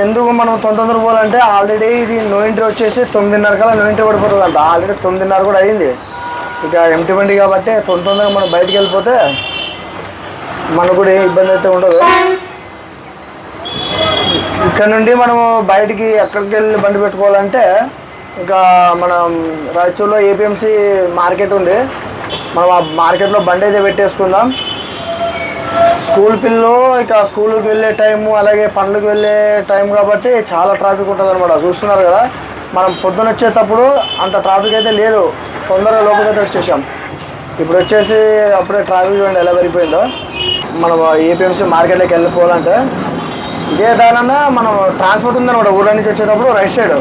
ఎందుకు మనం తొందర పోవాలంటే ఆల్రెడీ ఇది నో ఎంట్రీ వచ్చేసి తొమ్మిదిన్నర కల్లా నో ఎంట్రీ పడిపోతుంది అంట ఆల్రెడీ తొమ్మిదిన్నర కూడా అయింది. ఇక ఎంటీ బండి కాబట్టి తొందరగా మనం బయటికి వెళ్ళిపోతే మనకు కూడా ఏ ఇబ్బంది అయితే ఉండదు. ఇక్కడ నుండి మనము బయటికి ఎక్కడికి వెళ్ళి బండి పెట్టుకోవాలంటే ఇంకా మనం రాయచూర్లో ఏపీఎంసీ మార్కెట్ ఉంది. మనం ఆ మార్కెట్లో బండి అయితే పెట్టేసుకుందాం. స్కూల్ పిల్లలు ఇక స్కూల్కి వెళ్ళే టైము అలాగే పనులకు వెళ్ళే టైం కాబట్టి చాలా ట్రాఫిక్ ఉంటుంది అనమాట చూస్తున్నారు కదా మనం పొద్దున వచ్చేటప్పుడు అంత ట్రాఫిక్ అయితే లేదు. తొందరగా లోపలికి అయితే వచ్చేసాం. ఇప్పుడు వచ్చేసి అప్పుడే ట్రాఫిక్ చూడండి ఎలా పెరిగిపోయిందో. మనం ఏపీఎంసీ మార్కెట్లోకి వెళ్ళిపోవాలంటే ఇదే దానన్నా మనం ట్రాన్స్పోర్ట్ ఉందన్నమాట. ఊళ్ళ నుంచి వచ్చేటప్పుడు రైట్ సైడ్.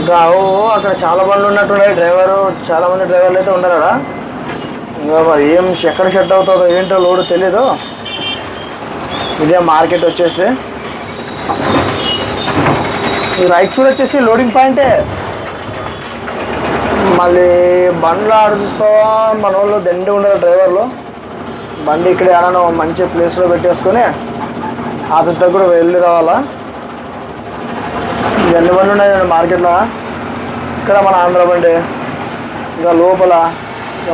ఇంకా ఓ అక్కడ చాలా బండ్లు ఉన్నట్టున్నాయి. డ్రైవరు చాలామంది డ్రైవర్లు అయితే ఉన్నారు ఏం ఎక్కడ షట్ అవుతుందో ఏంటో లోడ్ తెలీదు. ఇదే మార్కెట్ వచ్చేసి. ఈ రాయచూర్ వచ్చేసి లోడింగ్ పాయింటే. మళ్ళీ బండ్లు ఆడుస్తా మన వాళ్ళు దండి ఉండరు డ్రైవర్లు. బండి ఇక్కడ ఏమైనా మంచి ప్లేస్లో పెట్టేసుకొని ఆఫీస్ దగ్గర వెళ్ళి రావాలా? ఎన్ని బండ్లు ఉన్నాయి మార్కెట్లో. ఇక్కడ మన ఆంధ్ర బండి. ఇంకా లోపల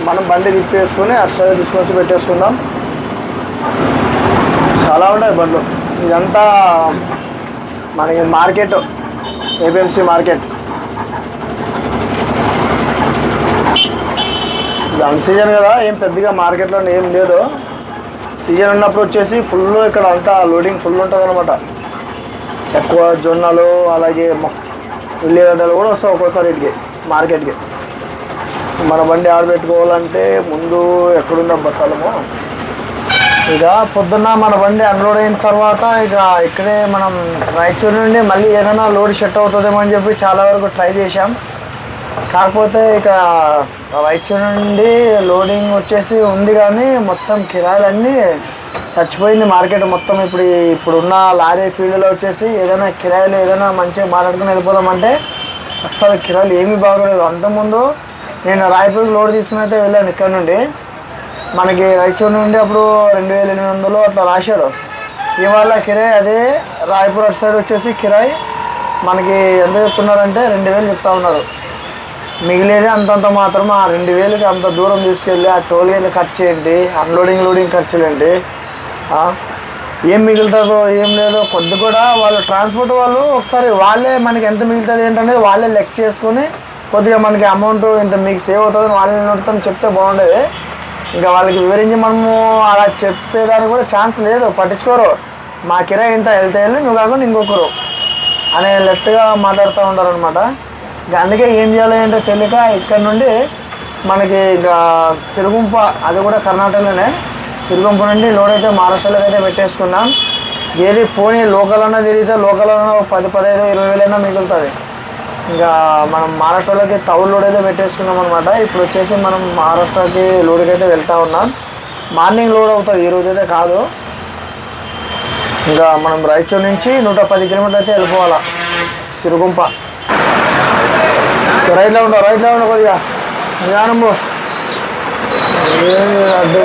మనం బండి తిప్పేసుకొని అటు సైడ్ తీసుకొచ్చి పెట్టేసుకుందాం. చాలా ఉన్నాయి బండ్లు. ఇదంతా మనకి మార్కెట్ ఏపీఎంసీ మార్కెట్. ఇది అన్ సీజన్ కదా ఏం పెద్దగా మార్కెట్లో ఏం లేదు. సీజన్ ఉన్నప్పుడు వచ్చేసి ఫుల్ ఇక్కడ అంతా లోడింగ్ ఫుల్ ఉంటుంది అనమాట ఎక్కువ జొన్నలు అలాగే ఉల్లిగడ్డలు కూడా వస్తాయి ఒక్కోసారి ఇటుకి మార్కెట్కి. మన బండి ఆడబెట్టుకోవాలంటే ముందు ఎక్కడుందబ్బా స్థలము? ఇక పొద్దున్న మన బండి అన్లోడ్ అయిన తర్వాత ఇక ఇక్కడే మనం రాయచూరు నుండి మళ్ళీ ఏదైనా లోడ్ సెట్ అవుతుందేమో అని చెప్పి చాలా వరకు ట్రై చేశాం. కాకపోతే ఇక రాయచూరు నుండి లోడింగ్ వచ్చేసి ఉంది కానీ మొత్తం కిరాయిలన్నీ చచ్చిపోయింది మార్కెట్ మొత్తం. ఇప్పుడు ఇప్పుడున్న లారీ ఫీల్డ్లో వచ్చేసి ఏదైనా కిరాయిలు ఏదైనా మంచిగా మాట్లాడుకుని వెళ్ళిపోదామంటే అస్సలు కిరాయిలు ఏమీ బాగోలేదు. అంతకుముందు నేను రాయపూర్కి లోడ్ తీసుకుని అయితే వెళ్ళాను ఇక్కడ నుండి. మనకి రాయచూరు నుండి అప్పుడు రెండు వేల ఎనిమిది వందలు అట్లా రాశారు. ఇవాళ కిరాయి అదే రాయపూర్ అటు సైడ్ వచ్చేసి కిరాయి మనకి ఎంత చెప్తున్నారంటే రెండు వేలు చెప్తా ఉన్నారు. మిగిలేది అంతంత మాత్రం ఆ రెండు వేలకి అంత దూరం తీసుకెళ్ళి ఆ టోల్ గేట్లు ఖర్చు ఏంటి అన్లోడింగ్ లోడింగ్ ఖర్చులు ఏంటి ఏం మిగులుతుందో ఏం లేదో కొద్ది కూడా వాళ్ళు ట్రాన్స్పోర్ట్ వాళ్ళు ఒకసారి వాళ్ళే మనకి ఎంత మిగులుతుంది ఏంటనేది వాళ్ళే లెక్క చేసుకొని కొద్దిగా మనకి అమౌంట్ ఇంత మీకు సేవ్ అవుతుంది వాళ్ళని నోటితో చెప్తే బాగుండేది. ఇంకా వాళ్ళకి వివరించి మనము అలా చెప్పేదానికి కూడా ఛాన్స్ లేదు పట్టించుకోరు. మా కిరా ఇంత వెళ్తే వెళ్ళి నువ్వు కాకుండా ఇంకొకరు అనే లెఫ్ట్గా మాట్లాడుతూ ఉంటారు అనమాట అందుకే ఏం చేయాలి ఏంటో తెలియక ఇక్కడ నుండి మనకి ఇంకా సిరుగుంప అది కూడా కర్ణాటకలోనే. సిరుగుంప నుండి లోడ్ అయితే మహారాష్ట్రలోకి అయితే పెట్టేసుకున్నాం. ఏది పోనీ లోకల్ అన్నా తిరిగితే లోకల్ అన్న పది పదహైదు ఇరవై వేలైనా మిగులుతుంది. ఇంకా మనం మహారాష్ట్రలోకి తౌడు లోడ్ అయితే పెట్టేసుకున్నాం అనమాట ఇప్పుడు వచ్చేసి మనం మహారాష్ట్రకి లోడ్కి అయితే వెళ్తా ఉన్నాం. మార్నింగ్ లోడ్ అవుతుంది ఈ రోజు అయితే కాదు. ఇంకా మనం రాయచూర్ నుంచి నూట పది కిలోమీటర్లు అయితే వెళ్ళిపోవాలా. సిరుగుంప. రైట్లో ఉండవు రైట్లో ఉండవు కొద్దిగా. నిదానం అడ్డు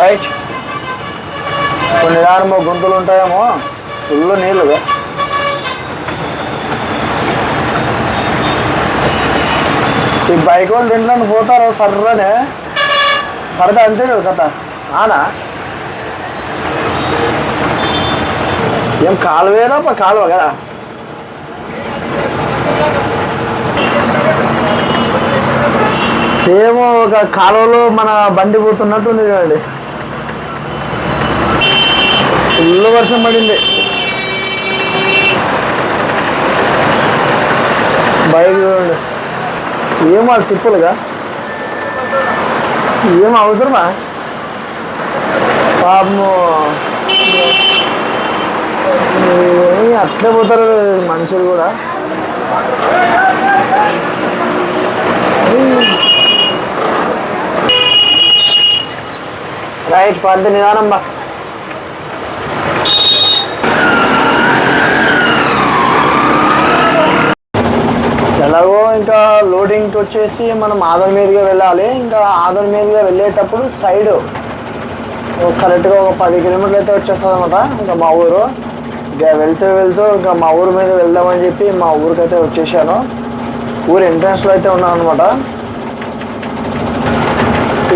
రైట్ కొన్ని దానమో గుంతలు ఉంటాయేమో? ఫుల్ నీళ్ళుగా ఈ బైక్ వాళ్ళు దీంట్లో పోతారు సర్రనే. పడితే అంతే చూడు కథ. ఆనా ఏం కాలువేనా ప కాలువ కదా సేమ్ ఒక కాలువలో మన బండి పోతున్నట్టు ఉంది చూడండి. ఫుల్ వర్షం పడింది. బయట చూడండి. ఏం వాళ్ళు తిప్పులుగా ఏం అవసరమా? పాపము. అట్లే పోతారు మనుషులు కూడా. రైట్ పద్దు నిదానం బా. ఎలాగో ఇంకా లోడింగ్కి వచ్చేసి మనం ఆధార్ మీదుగా వెళ్ళాలి. ఇంకా ఆధార్ మీదుగా వెళ్ళేటప్పుడు సైడ్ కరెక్ట్గా ఒక పది కిలోమీటర్లు అయితే వచ్చేస్తుంది అనమాట ఇంకా మా ఊరు. ఇంకా వెళ్తూ వెళ్తూ ఇంకా మా ఊరు మీద వెళ్దామని చెప్పి మా ఊరికి అయితే వచ్చేసాను. ఊరు ఎంట్రన్స్లో అయితే ఉన్నాను అనమాట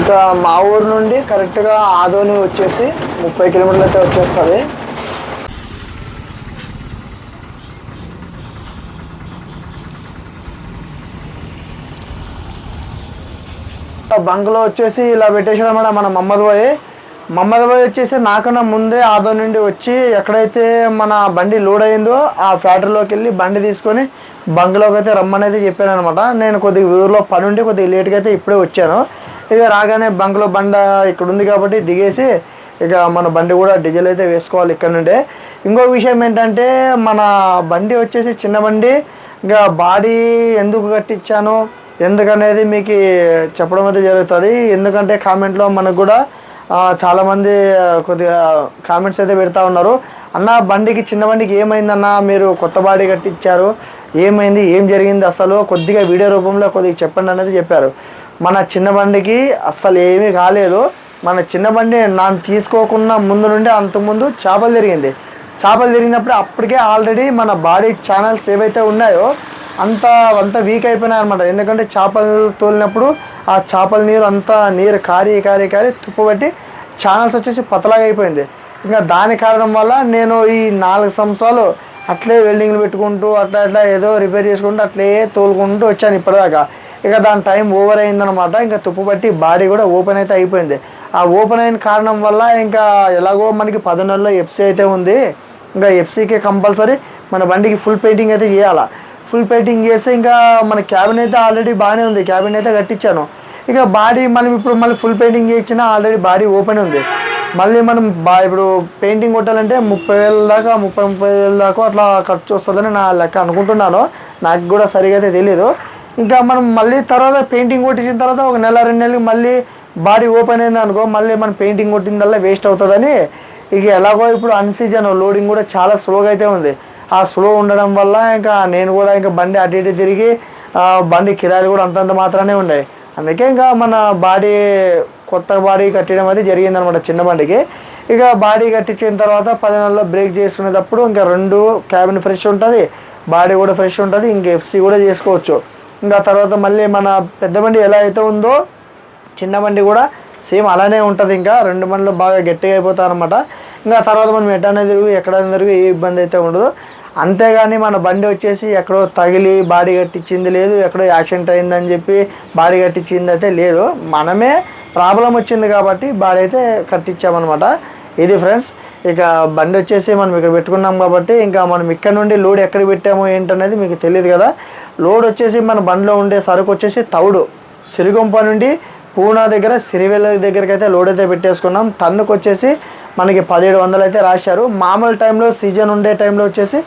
ఇక మా ఊరు నుండి కరెక్ట్గా ఆదోని వచ్చేసి ముప్పై కిలోమీటర్లు అయితే వచ్చేస్తుంది. బంక్లో వచ్చేసి ఇలా పెట్టేసాడు మేడం మన మమ్మద్ బాయ్. మమ్మద్ బాయ్ వచ్చేసి నాకన్నా ముందే ఆదో నుండి వచ్చి ఎక్కడైతే మన బండి లోడ్ అయిందో ఆ ఫ్యాక్టరీలోకి వెళ్ళి బండి తీసుకొని బంక్లోకి అయితే రమ్మనేది చెప్పాను అనమాట. నేను కొద్దిగా ఊర్లో పని ఉండి కొద్దిగా లేట్గా అయితే ఇప్పుడే వచ్చాను. ఇక రాగానే బంక్లో బండ ఇక్కడ ఉంది కాబట్టి దిగేసి ఇక మన బండి కూడా డీజిల్ అయితే వేసుకోవాలి ఇక్కడ నుండే. ఇంకో విషయం ఏంటంటే మన బండి వచ్చేసి చిన్న బండి. ఇంకా బాడీ ఎందుకు కట్టించాను? ఎందుకనేది మీకు చెప్పడం అయితే జరుగుతుంది. ఎందుకంటే కామెంట్లో మనకు కూడా చాలామంది కొద్దిగా కామెంట్స్ అయితే పెడతా ఉన్నారు. అన్న బండికి చిన్న బండికి ఏమైందన్న? మీరు కొత్త బాడీ కట్టించారు. ఏమైంది? ఏం జరిగింది అసలు? కొద్దిగా వీడియో రూపంలో కొద్దిగా చెప్పండి అనేది చెప్పారు. మన చిన్న బండికి అస్సలు ఏమీ కాలేదు. మన చిన్న బండి నాన్న తీసుకోకుండా ముందు నుండి అంతకుముందు చేపలు తిరిగింది. చేపలు తిరిగినప్పుడు అప్పటికే ఆల్రెడీ మన బాడీ ఛానల్స్ ఏవైతే ఉన్నాయో అంత అంత వీక్ అయిపోయినాయి అనమాట ఎందుకంటే చేపలు తోలినప్పుడు ఆ చేపల నీరు అంతా నీరు కారి కారి కారి తుప్పుబట్టి ఛానల్స్ వచ్చేసి పతలాగా అయిపోయింది. ఇంకా దాని కారణం వల్ల నేను ఈ నాలుగు సంవత్సరాలు అట్లే వెల్డింగ్లు పెట్టుకుంటూ అట్లా అట్లా ఏదో రిపేర్ చేసుకుంటూ అట్లే తోలుకుంటూ వచ్చాను ఇప్పటిదాకా. ఇక దాని టైం ఓవర్ అయిందనమాట ఇంకా తుప్పు పట్టి బాడీ కూడా ఓపెన్ అయితే అయిపోయింది. ఆ ఓపెన్ అయిన కారణం వల్ల ఇంకా ఎలాగో మనకి పది నెలల్లో ఎఫ్సీ అయితే ఉంది. ఇంకా ఎఫ్సీకే కంపల్సరీ మన బండికి ఫుల్ పెయింటింగ్ అయితే చేయాలా. ఫుల్ పెయింటింగ్ చేస్తే ఇంకా మన క్యాబిన్ అయితే ఆల్రెడీ బాగానే ఉంది. క్యాబిన్ అయితే కట్టించాను. ఇక బాడీ మనం ఇప్పుడు మళ్ళీ ఫుల్ పెయింటింగ్ చేయించినా ఆల్రెడీ బాడీ ఓపెన్ ఉంది. మళ్ళీ మనం బా ఇప్పుడు పెయింటింగ్ కొట్టాలంటే ముప్పై వేల దాకా ముప్పై ముప్పై వేల దాకా అట్లా ఖర్చు వస్తుందని నా లెక్క అనుకుంటున్నాను. నాకు కూడా సరిగా అయితే తెలియదు ఇంకా మనం మళ్ళీ తర్వాత పెయింటింగ్ కొట్టించిన తర్వాత ఒక నెల రెండు నెలలు మళ్ళీ బాడీ ఓపెన్ అయింది అనుకో మళ్ళీ మనం పెయింటింగ్ కొట్టిందల్లా వేస్ట్ అవుతుందని ఇక ఎలాగో ఇప్పుడు అన్సీజన్ లోడింగ్ కూడా చాలా స్లోగా అయితే ఉంది. ఆ స్లో ఉండడం వల్ల ఇంకా నేను కూడా ఇంకా బండి అటు ఇటు తిరిగి బండి కిరాయిలు కూడా అంతంత మాత్రమే ఉన్నాయి అందుకే ఇంకా మన బాడీ కొత్త బాడీ కట్టడం అది జరిగిందనమాట చిన్న బండికి. ఇక బాడీ కట్టించిన తర్వాత పది నెలల్లో బ్రేక్ చేసుకునేటప్పుడు ఇంకా రెండు క్యాబిన్ ఫ్రెష్ ఉంటుంది బాడీ కూడా ఫ్రెష్ ఉంటుంది ఇంకా ఎఫ్సీ కూడా చేసుకోవచ్చు. ఇంకా తర్వాత మళ్ళీ మన పెద్ద బండి ఎలా అయితే ఉందో చిన్న బండి కూడా సేమ్ అలానే ఉంటుంది ఇంకా రెండు బండ్లు బాగా గట్టిగా అయిపోతాయి అనమాట ఇంకా తర్వాత మనం ఎట్టనే తిరుగు ఎక్కడైనా తిరుగు ఏ ఇబ్బంది అయితే ఉండదు. అంతేగాని మన బండి వచ్చేసి ఎక్కడో తగిలి బాడీ కట్టించింది లేదు ఎక్కడో యాక్సిడెంట్ అయిందని చెప్పి బాడీ కట్టించింది అయితే లేదు. మనమే ప్రాబ్లం వచ్చింది కాబట్టి బాడీ అయితే కట్టించామన్నమాట. ఇది ఫ్రెండ్స్ ఇక బండి వచ్చేసి మనం ఇక్కడ పెట్టుకున్నాం కాబట్టి ఇంకా మనం ఇక్కడ నుండి లోడ్ ఎక్కడ పెట్టామో ఏంటనేది మీకు తెలియదు కదా. లోడ్ వచ్చేసి మన బండిలో ఉండే సరుకు వచ్చేసి తౌడు. సిరిగొంప నుండి పూనా దగ్గర సిరివెల్ల దగ్గరికి అయితే లోడ్ అయితే పెట్టేసుకున్నాం. టన్నుకు వచ్చేసి మనకి పదిహేడు వందలు అయితే రాశారు. మామూలు టైంలో సీజన్ ఉండే టైంలో వచ్చేసి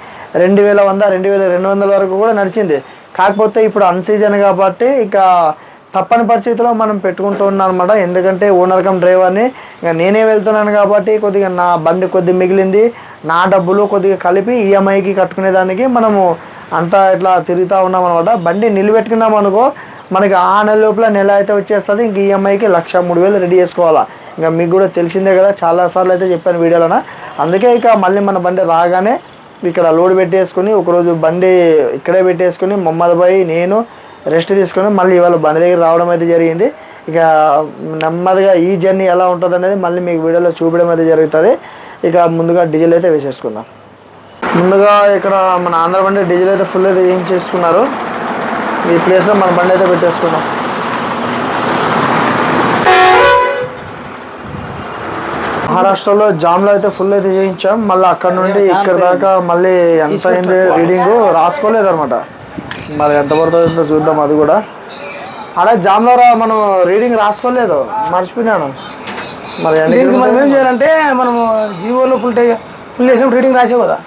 రెండు వేల వంద రెండు వేల రెండు వందల వరకు కూడా నడిచింది. కాకపోతే ఇప్పుడు అన్సీజన్ కాబట్టి ఇక తప్పని పరిస్థితిలో మనం పెట్టుకుంటూ ఉన్నాం అనమాట ఎందుకంటే ఓనర్ కమ్ డ్రైవర్ని ఇక నేనే వెళ్తున్నాను కాబట్టి కొద్దిగా నా బండి కొద్దిగా మిగిలింది. నా డబ్బులు కొద్దిగా కలిపి ఈఎంఐకి కట్టుకునేదానికి మనము అంతా ఇట్లా తిరుగుతూ ఉన్నాం అనమాట బండి నిలబెట్టుకున్నాం అనుకో మనకి ఆ నెల లోపల నెల అయితే వచ్చేస్తుంది. ఇంక ఈఎంఐకి లక్ష మూడు వేలు రెడీ చేసుకోవాలా. ఇంకా మీకు కూడా తెలిసిందే కదా చాలాసార్లు అయితే చెప్పాను వీడియోలోన. అందుకే ఇక మళ్ళీ మన బండి రాగానే ఇక్కడ లోడ్ పెట్టేసుకుని ఒకరోజు బండి ఇక్కడే పెట్టేసుకుని మమ్మల్ని బాయ్ నేను రెస్ట్ తీసుకుని మళ్ళీ ఇవాళ బండి దగ్గర రావడం అయితే జరిగింది. ఇక నెమ్మదిగా ఈ జర్నీ ఎలా ఉంటుంది అనేది మళ్ళీ మీకు వీడియోలో చూపించడం అయితే జరుగుతుంది. ఇక ముందుగా డీజిల్ అయితే వేసేసుకుందాం. ముందుగా ఇక్కడ మన ఆంధ్ర బండి డీజిల్ అయితే ఫుల్ అయితే వేయించేసుకున్నారు ఈ ప్లేస్లో మన బండి అయితే పెట్టేసుకున్నాం మహారాష్ట్రలో జామ్లో అయితే ఫుల్ అయితే చేయించాం. మళ్ళీ అక్కడ నుండి ఇక్కడ దాకా మళ్ళీ ఎంత అయింది రీడింగ్ రాసుకోలేదు అనమాట మరి ఎంత పడుతుందో చూద్దాం అది కూడా. అదే జామ్లో మనం రీడింగ్ రాసుకోలేదు. మర్చిపోయినాను. మరి దీనికి మనం ఏం? చేయాలంటే మనము జీవోలో ఫుల్ టే ఫుల్ చేసినప్పుడు రీడింగ్ రాసావు కదా?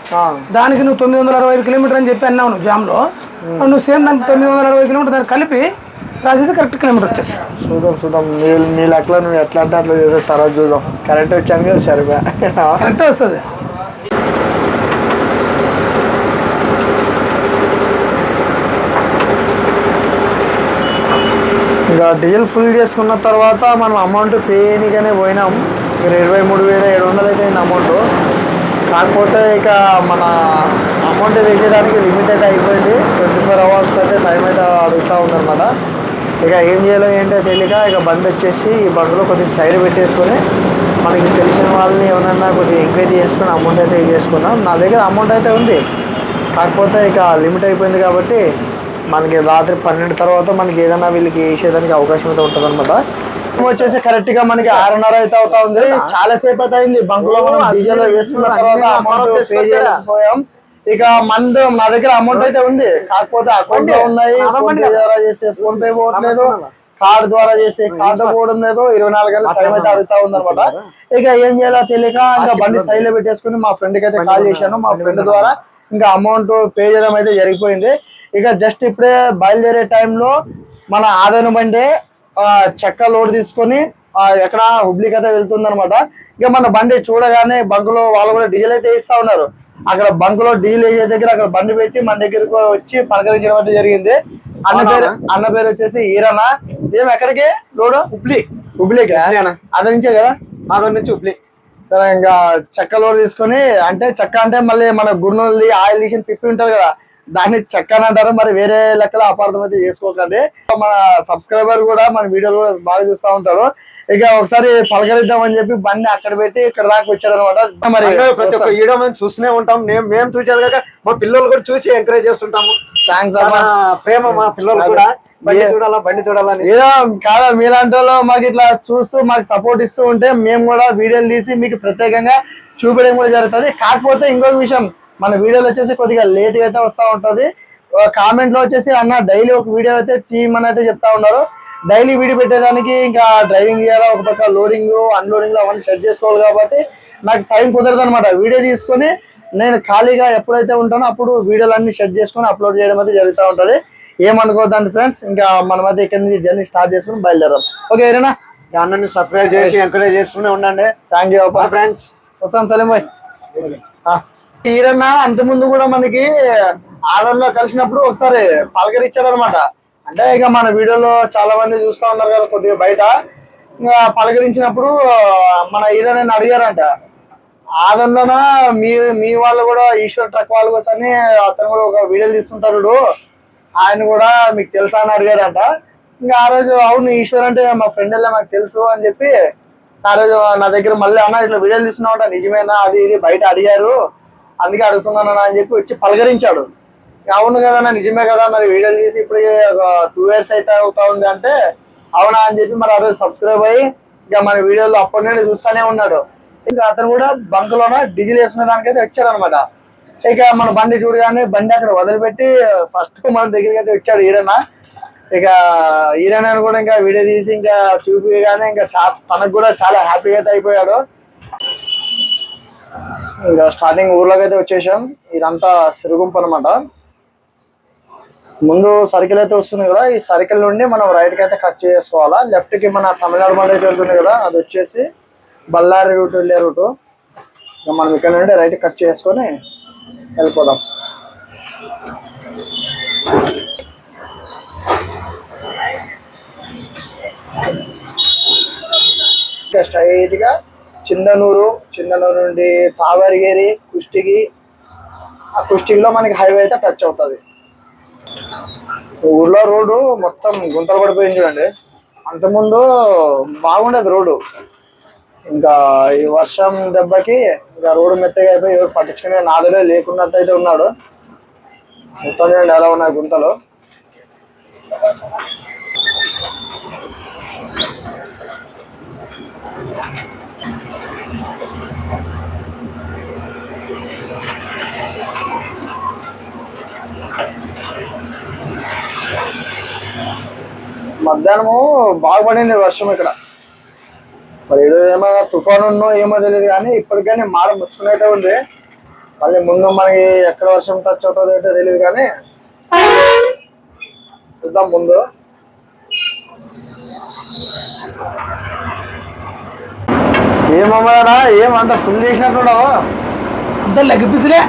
దానికి నువ్వు తొమ్మిది వందల అరవై ఐదు కిలోమీటర్ అని చెప్పి అన్నావు నువ్వు జామ్లో. నువ్వు సేమ్ దానికి తొమ్మిది వందల అరవై కిలోమీటర్ దాన్ని కలిపి రాసేసి కరెక్ట్ కిలోమీటర్ వచ్చేసి చూద్దాం చూద్దాం. నీ నీ లెక్కలో నువ్వు ఎట్లా అంటే అట్లా చేసే తర్వాత చూద్దాం. కరెక్ట్ వచ్చాను కదా సరిగా కరెక్ట్ వస్తుంది. ఇంకా డీజిల్ ఫుల్ చేసుకున్న తర్వాత మనం అమౌంట్ పేనికనే పోయినాం. ఇక్కడ ఇరవై మూడు వేల ఏడు వందలు అయితే అయింది అమౌంట్. కాకపోతే ఇక మన అమౌంట్ వేసేయడానికి లిమిట్ అయితే అయిపోయింది. ట్వంటీ ఫోర్ అవర్స్ అయితే టైం అయితే అడుగుతూ ఉందన్నమాట ఇక ఏం చేయాలో ఏంటో తెలియక ఇక బండి వచ్చేసి ఈ బండిలో కొద్దిగా సైడ్ పెట్టేసుకొని మనకి తెలిసిన వాళ్ళని ఎవరైనా కొద్దిగా ఎంక్వైరీ చేసుకొని అమౌంట్ అయితే చేసుకున్నాం. నా దగ్గర అమౌంట్ అయితే ఉంది. కాకపోతే ఇక లిమిట్ అయిపోయింది కాబట్టి మనకి రాత్రి పన్నెండు తర్వాత మనకి ఏదైనా వీళ్ళకి వేసేదానికి అవకాశం అయితే ఉంటుంది అనమాట వచ్చేసి కరెక్ట్గా మనకి ఆరున్నర అయితే అవుతా ఉంది. చాలా సేపు అయితే అయింది. బంకులో మనం డీజిల్ వేసుకున్న తర్వాత అమౌంట్ పే చేయలేకపోయాం ఇక మందు నా దగ్గర అమౌంట్ అయితే ఉంది. కాకపోతే అకౌంట్లో ఉన్నాయి. చేసే ఫోన్ పే పోవట్లేదు కార్డు ద్వారా చేసే కార్డు పోవడం లేదు. ఇరవై నాలుగు గంటల టైం అయితే అడుగుతా ఉంది అనమాట ఇక ఏం చేయాలో తెలియక ఇంకా బండి సైడ్లో పెట్టేసుకుని మా ఫ్రెండ్కి అయితే కాల్ చేశాను. మా ఫ్రెండ్ ద్వారా ఇంకా అమౌంట్ పే చేయడం అయితే జరిగిపోయింది. ఇక జస్ట్ ఇప్పుడే బయలుదేరే టైంలో మన ఆదాయం బండి ఆ, చెక్క లోడ్ తీసుకొని ఎక్కడ హుబ్లీకి అయితే వెళ్తుంది అనమాట ఇక మన బండి చూడగానే బంకులో వాళ్ళు కూడా డీజిల్ అయితే ఇస్తా ఉన్నారు. అక్కడ బంకులో డీజిల్ వేసే దగ్గర అక్కడ బండి పెట్టి మన దగ్గరకు వచ్చి పలకరించడం అయితే జరిగింది. అన్న పేరు అన్న? పేరు వచ్చేసి ఈరన్న. ఏం ఎక్కడికి? లోడు హుబ్లీ హుబ్లీకి అదే నుంచే కదా? మాధవ్ నుంచి హుబ్లీ సరే ఇంకా చెక్క లోడ్ తీసుకొని అంటే చెక్క అంటే మళ్ళీ మన గుర్నూలు ఆయిల్ తీసిన పిప్పి ఉంటది కదా దాన్ని చెక్క అని అంటారు. మరి వేరే లెక్కలో అపార్థం అయితే చేసుకోకండి. మన సబ్స్క్రైబర్ కూడా మన వీడియోలు కూడా బాగా చూస్తా ఉంటారు. ఇక ఒకసారి పలకరిద్దామని చెప్పి బండి అక్కడ పెట్టి ఇక్కడ దాకా వచ్చాడు అనమాట మరి ప్రతి ఒక్క వీడియో మేము చూస్తూనే ఉంటాం. మేము మేము చూసేది కాక మా పిల్లలు కూడా చూసి ఎంకరేజ్ చేస్తుంటాము. థ్యాంక్స్ అమ్మా. ప్రేమ మా పిల్లలు కూడా. బండి చూడాలా బండి చూడాలని. ఏదో కాదా మీలాంటి వాళ్ళు మాకు ఇట్లా చూస్తూ మాకు సపోర్ట్ ఇస్తూ ఉంటే మేము కూడా వీడియోలు తీసి మీకు ప్రత్యేకంగా చూపించడం కూడా జరుగుతుంది. కాకపోతే ఇంకొక విషయం మన వీడియోలు వచ్చేసి కొద్దిగా లేట్ అయితే వస్తూ ఉంటది. కామెంట్లో వచ్చేసి అన్న డైలీ ఒక వీడియో అయితే తీయమని అయితే చెప్తా ఉన్నారు. డైలీ వీడియో పెట్టేదానికి ఇంకా డ్రైవింగ్ చేయాలా ఒక పక్క లోడింగ్ అన్లోడింగ్ అవన్నీ సెట్ చేసుకోవాలి కాబట్టి నాకు టైం కుదరదు అనమాట వీడియో తీసుకొని నేను ఖాళీగా ఎప్పుడైతే ఉంటానో అప్పుడు వీడియోలు అన్ని సెట్ చేసుకొని అప్లోడ్ చేయడం అయితే జరుగుతూ ఉంటది. ఏమనుకోవద్దండి ఫ్రెండ్స్ ఇంకా మనం అయితే ఇక్కడ నుంచి జర్నీ స్టార్ట్ చేసుకుని బయలుదేరాం ఓకే ఏరేనా అన్నని సబ్స్క్రైబ్ చేసి ఎంకరేజ్ చేస్తూనే ఉండండి. థ్యాంక్ యూ ఫ్రెండ్స్ వస్తాను సలీం భాయ్ ఈరన్న అంత ముందు కూడా మనకి ఆర్డర్లో కలిసినప్పుడు ఒకసారి పలకరించాడు అనమాట అంటే ఇక మన వీడియోలో చాలా మంది చూస్తా ఉన్నారు కదా కొద్దిగా బయట. ఇంకా పలకరించినప్పుడు మన ఈరన్న అడిగారంట. ఆదంలోనా మీ మీ వాళ్ళు కూడా ఈశ్వర్ ట్రక్ వాళ్ళ కోసమని అతను కూడా ఒక వీడియోలు తీసుకుంటారు ఆయన కూడా మీకు తెలుసా అని అడిగారంట. ఇంకా ఆ రోజు అవును ఈశ్వర్ అంటే మా ఫ్రెండ్ వెళ్ళా నాకు తెలుసు అని చెప్పి ఆ రోజు నా దగ్గర మళ్ళీ అన్న ఇట్లా వీడియోలు తీసుకున్నావు నిజమేనా? అది ఇది బయట అడిగారు. అందుకే అడుగుతున్నాను అన్న అని చెప్పి వచ్చి పలకరించాడు. అవును కదా నిజమే కదా మరి వీడియోలు తీసి ఇప్పటికే ఒక టూ ఇయర్స్ అయితే అవుతా ఉంది అంటే అవునా అని చెప్పి మరి ఆ రోజు సబ్స్క్రైబ్ అయ్యి ఇక మన వీడియోలో అప్పటి నుండి చూస్తానే ఉన్నాడు. ఇంకా అతను కూడా బంక్ లోన డిజిల్ వేసుకునే దానికైతే వచ్చాడు అనమాట ఇక మన బండి చూడగానే బండి అక్కడ వదిలిపెట్టి ఫస్ట్ మన దగ్గరికి అయితే వచ్చాడు ఈరన్న ఇక ఈరన్న కూడా ఇంకా వీడియో తీసి ఇంకా చూపిగానే ఇంకా తనకు కూడా చాలా హ్యాపీగా అయితే అయిపోయాడు. ఇంకా స్టార్టింగ్ ఊర్లోకి అయితే వచ్చేసాం. ఇదంతా సిరుగుంపు అనమాట ముందు సర్కిల్ అయితే వస్తుంది కదా ఈ సర్కిల్ నుండి మనం రైట్కి అయితే కట్ చేసుకోవాలా? లెఫ్ట్కి మన తమిళనాడు బండి అయితే వెళ్తుంది కదా అది వచ్చేసి బళ్ళారి రూట్ వెళ్ళే రూటు. మనం ఇక్కడ నుండి రైట్ కట్ చేసుకొని వెళ్ళిపోదాం. స్ట్రైట్గా స్ట్రైట్ చిందనూరు చిందనూరు నుండి తావరిగేరి కుష్టికి ఆ కుష్టిలో మనకి హైవే అయితే టచ్ అవుతుంది. ఊర్లో రోడ్డు మొత్తం గుంతలు పడిపోయింది చూడండి. అంతకుముందు బాగుండేది రోడ్డు. ఇంకా ఈ వర్షం దెబ్బకి ఇంకా రోడ్డు మెత్తగా అయిపోయి ఎవరు పట్టించుకునే నాదులే లేకున్నట్టు అయితే ఉన్నాడు. మొత్తం చూడండి ఎలా ఉన్నాయి గుంతలు. మధ్యాహ్నము బాగుపడింది వర్షం ఇక్కడ. మరి ఏదో ఏమో తుఫాను ఉన్నో ఏమో తెలియదు కానీ ఇప్పటికైనా ముచ్చుకుని అయితే ఉంది. మళ్ళీ ముందు మనకి ఎక్కడ వర్షం టచ్ అవుతుందో ఏంటో తెలియదు కానీ చూద్దాం ముందు. ఏమమ్మా ఏమంత ఫుల్ చేసినట్టున్నావు అంతా లెగ్ పీసులే.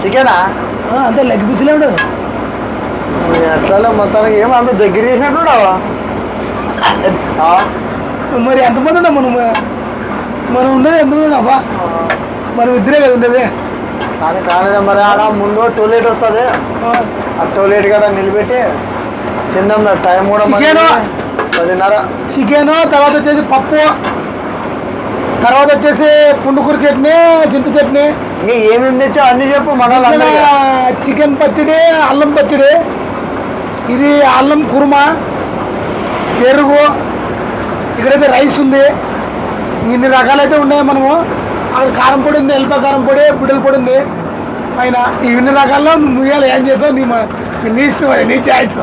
చికెనా? అంతా లెగ్ పీసులే ఉండదు. ఎట్లా మొత్తానికి ఏమో అంత దగ్గర చేసినట్టున్నావా? మరి ఎంతమంది ఉన్నాం మనం? మనం ఉండేది ఎంతమంది అబ్బా? మనం ఇద్దరే కదా ఉండేది. కానీ కానీ మరి ఆడ ముందు టోయిలెట్ వస్తుంది. ఆ, టోయిలెట్ కూడా నిలబెట్టి తిందాం టైం కూడా చికెను. పదిన్నర. చికెన్ తర్వాత వచ్చేసి పప్పు తర్వాత వచ్చేసి పుండుకూర చట్నీ చింత చట్నీ. ఏమేమి తెచ్చా అన్ని చెప్పు మన చికెన్ పచ్చడి అల్లం పచ్చడి. ఇది అల్లం కుర్మా పెరుగు ఇక్కడైతే రైస్ ఉంది. ఇన్ని రకాలైతే ఉన్నాయి మనము. అక్కడ కారం పొడి ఉంది ఎల్ప కారం పొడి బుడ్డల పొడి ఉంది. పైన ఇన్ని రకాల్లో నువ్వు ఏం చేసావు? నీ మ- నీ ఇష్టం నీ ఛాయిస్.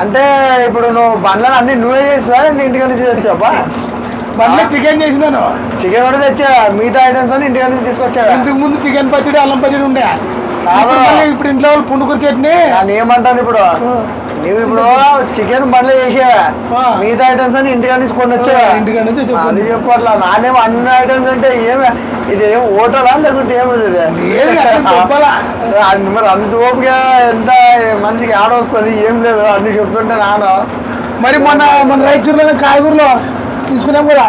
అంటే ఇప్పుడు నువ్వు బండ్లను అన్ని నువ్వే చేసావా నీ ఇంటికి నుంచి తెచ్చావా బండ్లో చికెన్ చేసినాను. చికెన్ కూడా తెచ్చా మిగతా ఐటమ్స్ అన్ని ఇంటికి నుంచి తీసుకొచ్చా ఇంతకు ముందు చికెన్ పచ్చడి అల్లం పచ్చడి ఉండే. ఇప్పుడు ఇంట్లో వాళ్ళు పుండుకూర చట్నీ. ఏమంటాను ఇప్పుడు? నువ్వు ఇప్పుడు చికెన్ బండ్లో చేసావా. మిగతా ఐటమ్స్ అన్ని ఇంటికి నుంచి కొన్ని వచ్చావా ఇంటికాడ నుంచి అది చెప్పట్లా నానేమో అన్ని ఐటమ్స్ అంటే ఏమి ఇది ఏం హోటలా లేకుంటే ఏమిది? అది మరి అంత ఓపిక ఎంత మనిషికి ఆడ వస్తుంది ఏం లేదు. అన్ని చెప్తుంటే నాన్న. మరి మొన్న మన రైచూరులో కాయగూరలో తీసుకున్నాం కదా.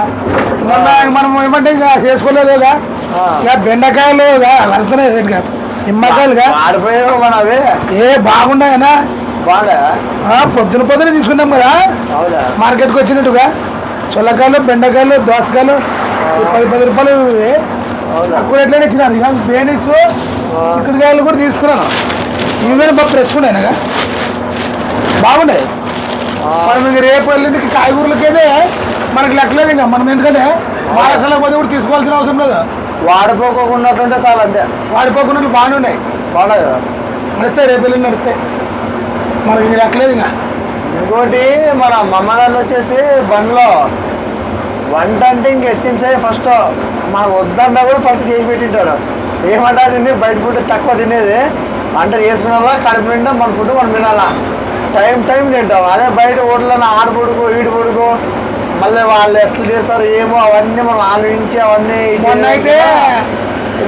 మొన్న మనం ఏమంటే ఇంకా చేసుకోలేదుగా ఆ. ఇక బెండకాయలు వరుసనే నిమ్మకాయలుగా. ఆడిపోయావు మన అవి. ఏ బాగున్నాయనా పొద్దున పొద్దున తీసుకున్నాం కదా. మార్కెట్కి వచ్చినట్టుగా. చొల్లకాయలు బెండకాయలు దోసకాయలు పది పది రూపాయలు తక్కువ రేట్లోనే ఇచ్చినారు. ఇక బేనిస్ చిక్కుడుకాయలు కూడా తీసుకున్నాను. ఇవి కూడా బాగా ఫ్రెష్ ఉన్నాయినగా బాగున్నాయి. మనం ఇంక రేపు ఎల్లుండికి కాయగూరలకైతే మనకి లెక్కలేదు ఇంకా. మనం ఎందుకంటే మహారాష్ట్రలో పోతే కూడా తీసుకోవాల్సిన అవసరం లేదు. వాడిపోకుండా చాలు అంతే. వాడిపోకుండా బాగానే ఉన్నాయి. బాగా కదా? నడుస్తాయి రేపు ఎల్లుండి నడుస్తాయి. మనకి ఇంక లెక్కలేదు ఇంకా? ఇంకోటి మన మమ్మగారు వచ్చేసి బండ్లో వంట అంటే ఇంక ఎత్తించాయి ఫస్ట్ మనకు వద్దన్నా కూడా ఫస్ట్ చేసి పెట్టింటాడు ఏమంటా తిని బయట ఫుడ్ తక్కువ తినేది వంట చేసుకున్నా కడుపు నిండా మన ఫుడ్ మనం తినాలా? టైం టైం తింటాం. అదే బయట హోటల్లో ఆడ పొడుకు ఈడు పొడుకు మళ్ళీ వాళ్ళు ఎట్లా చేస్తారు ఏమో అవన్నీ మనం ఆలోచించి అవన్నీ అయితే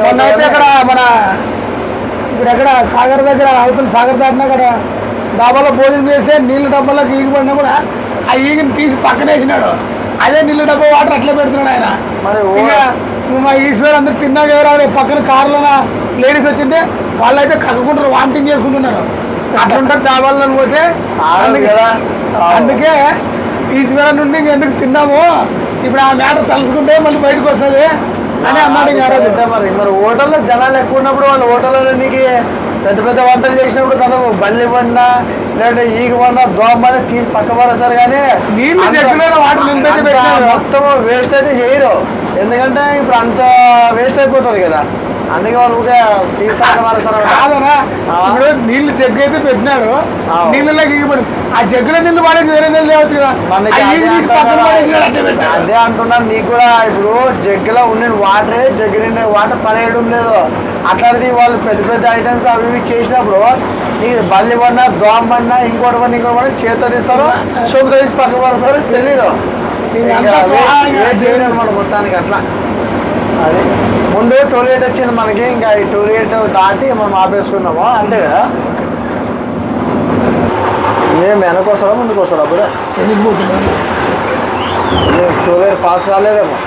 ఒక- అక్కడ మన ఇప్పుడు ఎక్కడ సాగర్ దగ్గర అవుతుంది సాగర్ దాటినా అక్కడ డాబాలో భోజనం చేస్తే నీళ్ళ డబ్బాలోకి ఈగి పడినా కూడా ఆ ఈగిని తీసి పక్కన వేసినాడు. అదే నీళ్ళ డబ్బా వాటర్ అట్లే పెడుతున్నాడు ఆయన. ఇంకా మా ఈశ్వర్ అందరు తిన్నాక ఎవరు పక్కన కారులో లేడీస్ వచ్చింటే వాళ్ళైతే కక్కుకుంటారు వామిటింగ్ చేసుకుంటున్నారు. అట్లుంటారు డాబాల్లో పోతే. అందుకే- ఈశ్వర్ నుండి ఇంకెందుకు తిన్నాము? ఇప్పుడు ఆ మ్యాటర్ తలుసుకుంటే మళ్ళీ బయటకు వస్తుంది అని అన్నాడు మరి మరి హోటల్లో జనాలు ఎక్కువ ఉన్నప్పుడు వాళ్ళు హోటల్లో నీకు పెద్ద పెద్ద వంటలు చేసినప్పుడు తను బల్లి బండ లేదంటే ఈగ బండ దోమ బండ తీసి పక్క పడేస్తారు కానీ. మొత్తం వేస్ట్ అయితే చేయరు ఎందుకంటే ఇప్పుడు అంత వేస్ట్ అయిపోతుంది కదా అందుకే వాళ్ళు. ఇప్పుడు నీళ్ళు జగ్గు అయితే పెట్టినాడు ఆ. నీళ్ళలో ఈగిపడి ఆ జగ్గులో నీళ్ళు పడేసి వేరే నీళ్ళు లేవచ్చు కదా. అదే అంటున్నాను నీకు కూడా ఇప్పుడు జగ్గులో ఉండే వాటరే జగ్గు నిండే వాటర్ పడేయడం లేదు. అట్లాంటిది వాళ్ళు పెద్ద పెద్ద ఐటమ్స్ అవి ఇవి చేసినప్పుడు నీకు బల్లి పడినా దోమ పడినా ఇంకోటి పడినా ఇంకోటి పడినా చేతితో తీస్తారు సోపుతో తీసి పక్క పడతారు తెలీదు. మొత్తానికి అట్లా. అది. ముందు గేట్ వచ్చింది మనకి ఇంకా ఈ టోయిలెట్ దాటి మనం ఆపేసుకున్నాము? అంతే కదా? ఏం వెనకొస్తాడా ముందుకు వస్తాడా అప్పుడే? ఏం పోతున్నాడు? టోయిలెట్ పాస్ కాలేదేమో.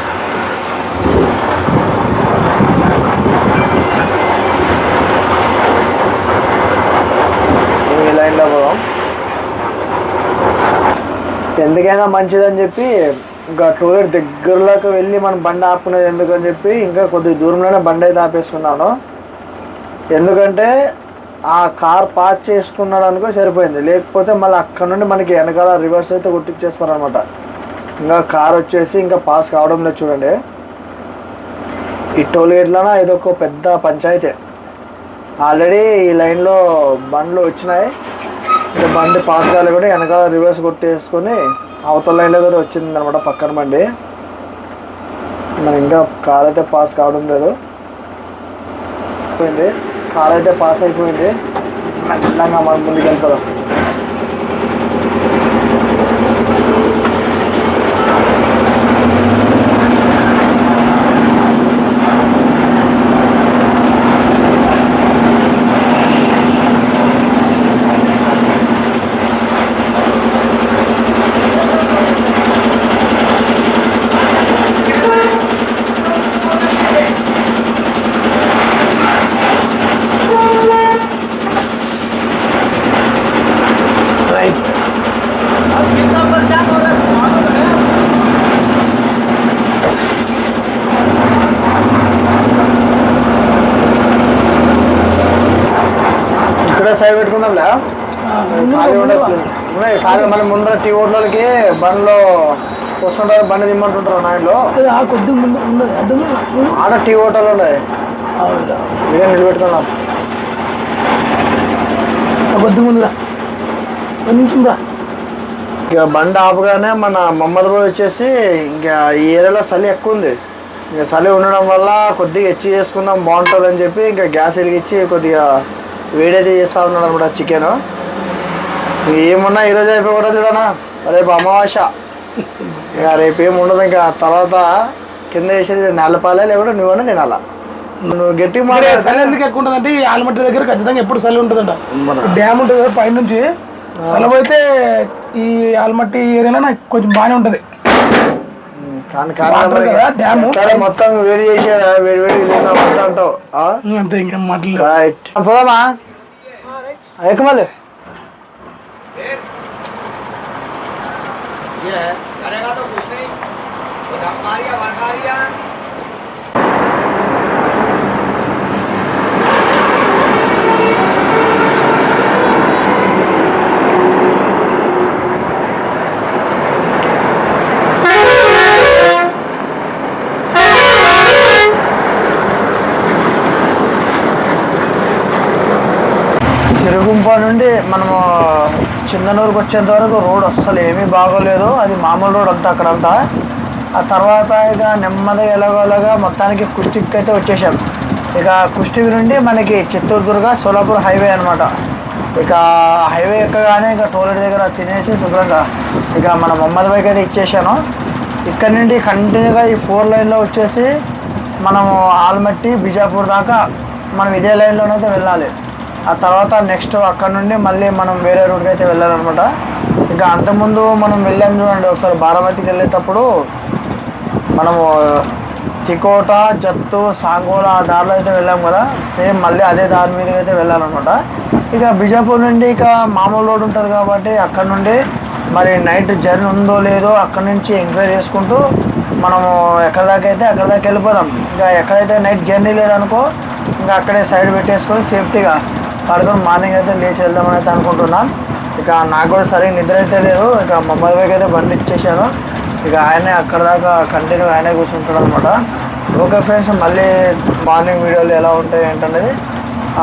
ఈ లైన్లో పోదాం. ఎందుకైనా మంచిదని చెప్పి ఇంకా టోయిలెట్ దగ్గరలోకి వెళ్ళి మనం బండి ఆపుకునేది ఎందుకని చెప్పి ఇంకా కొద్ది దూరంలోనే బండి అయితే ఆపేసుకున్నాను. ఎందుకంటే ఆ కార్ పార్క్ చేసుకున్నాడు అనుకో సరిపోయింది. లేకపోతే మళ్ళీ అక్కడ నుండి మనకి వెనకాల రివర్స్ అయితే కొట్టించేస్తారనమాట ఇంకా కార్ వచ్చేసి ఇంకా పాస్ కావడం లేదు చూడండి. ఈ టోల్ గేట్లోన ఇదొక పెద్ద పంచాయతీ. ఆల్రెడీ ఈ లైన్లో బండ్లు వచ్చినాయి. ఇంకా బండి పాస్ కాలే కూడా వెనకాల రివర్స్ కొట్టేసుకొని అవతల లైన్లో కూడా వచ్చింది అనమాట పక్కన బండి. మరి ఇంకా కార్ అయితే పాస్ కావడం లేదు. అయిపోయింది కార్ అయితే పాస్ అయిపోయింది. మెల్లగా మనం ముందుకు వెళ్ళిపోదాం లైవ్ పెట్టుకుందాంలే? ఖాళీ ఉండదు ఉన్నాయి ఖాళీ మళ్ళీ ముందర టీ ఓట్లకి బండ్లో వస్తుంటారు బండి దిమ్మంటుంటారు నా ఇంట్లో అది ఆ కొద్దిగా ముందు ఉన్నది అడ్డు ఆడ టీ హోటల్ ఉన్నాయి. ఇదే నిలబెట్టుకుందాం. ముందురా. రా. ఇక బండి ఆపగానే మన మమ్మద్ బాయ్ వచ్చేసి ఇంకా ఈ ఏరియాలో చలి ఎక్కువ ఉంది. ఇంకా చలి ఉండడం వల్ల కొద్దిగా హెచ్చి చేసుకుందాం బాగుంటుంది అని చెప్పి ఇంకా గ్యాస్ వెలిగించి కొద్దిగా వేడైతే చేస్తా ఉన్నాడు అనమాట చికెన్ ఏమున్నా ఈరోజు అయిపోయి చూడనా? రేపు అమావాస్య. ఇక రేపు ఏమి ఉండదు ఇంకా. తర్వాత కింద వేసేది నెలపాలే లేకుంటే నువ్వనే తినాలా? నువ్వు మాట్లాడు చలి ఎందుకు ఎక్కువ ఉంటుందంటే ఈ ఆల్మట్టి దగ్గర ఖచ్చితంగా ఎప్పుడు చలి ఉంటుందంట. డ్యామ్ ఉంటుంది కదా పైనుంచి. సెలవు అయితే ఈ ఆల్మట్టి ఏరియాలో నాకు కొంచెం బాగానే ఉంటుంది. కానీ వాటర్ కానీ కదా, డ్యాము. సరే మొత్తం వేడి చేసేదా వేడి వేడి తిన్నా మొత్తం అంటావు ఆ? అంతే ఇంకేం మాటలు రైట్ పోదామా? ఎక్కుమల్లి సిరుగుంప నుండి మనము చిందనూరుకు వచ్చేంత వరకు రోడ్ అస్సలు ఏమీ బాగోలేదు. అది మామూలు రోడ్ అంతా అక్కడంతా. ఆ తర్వాత ఇక నెమ్మదిగా ఎలాగోలాగా మొత్తానికి కుష్టికి అయితే వచ్చేసాం. ఇక కుష్టికి నుండి మనకి చిత్తూరు దుర్గ సోలాపూర్ హైవే అనమాట ఇక హైవే ఎక్కగానే ఇక టోలెట్ దగ్గర తినేసి శుభ్రంగా ఇక మన మమ్మద్ బైక్ అయితే ఇచ్చేసాను. ఇక్కడ నుండి కంటిన్యూగా ఈ ఫోర్ లైన్లో వచ్చేసి మనము ఆల్మట్టి బిజాపూర్ దాకా మనం ఇదే లైన్లోనైతే వెళ్ళాలి. ఆ తర్వాత నెక్స్ట్ అక్కడ నుండి మళ్ళీ మనం వేరే రూట్కి అయితే వెళ్ళాలన్నమాట. ఇంకా అంతకుముందు మనం వెళ్ళాం చూడండి ఒకసారి బారామతికి వెళ్ళేటప్పుడు మనము తికోట జత్తు సాంగోల ఆ దారిలో అయితే వెళ్ళాం కదా. సేమ్ మళ్ళీ అదే దారి మీదకి అయితే వెళ్ళాలన్నమాట. ఇక బిజాపూర్ నుండి ఇక మామూలు రోడ్ ఉంటుంది కాబట్టి అక్కడ నుండి మరి నైట్ జర్నీ ఉందో లేదో అక్కడ నుంచి ఎంక్వైరీ చేసుకుంటూ మనము ఎక్కడ దాకా అయితే అక్కడ దాకా వెళ్ళిపోదాం. ఇంకా ఎక్కడైతే నైట్ జర్నీ లేదనుకో ఇంకా అక్కడే సైడ్ పెట్టేసుకొని సేఫ్టీగా పడుకొని మార్నింగ్ అయితే లేచి వెళ్దామని అయితే అనుకుంటున్నాను ఇక నాకు కూడా సరే నిద్ర అయితే లేదు. ఇక మమ్మల్ని వైపు అయితే బండి ఇచ్చేసాను. ఇక ఆయనే అక్కడ దాకా కంటిన్యూ ఆయనే కూర్చుంటాడు అనమాట ఓకే ఫ్రెండ్స్ మళ్ళీ మార్నింగ్ వీడియోలు ఎలా ఉంటాయి ఏంటనేది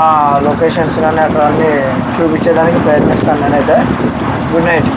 ఆ లొకేషన్స్ కానీ అక్కడ అన్నీ చూపించేదానికి ప్రయత్నిస్తాను నేనైతే. Good night.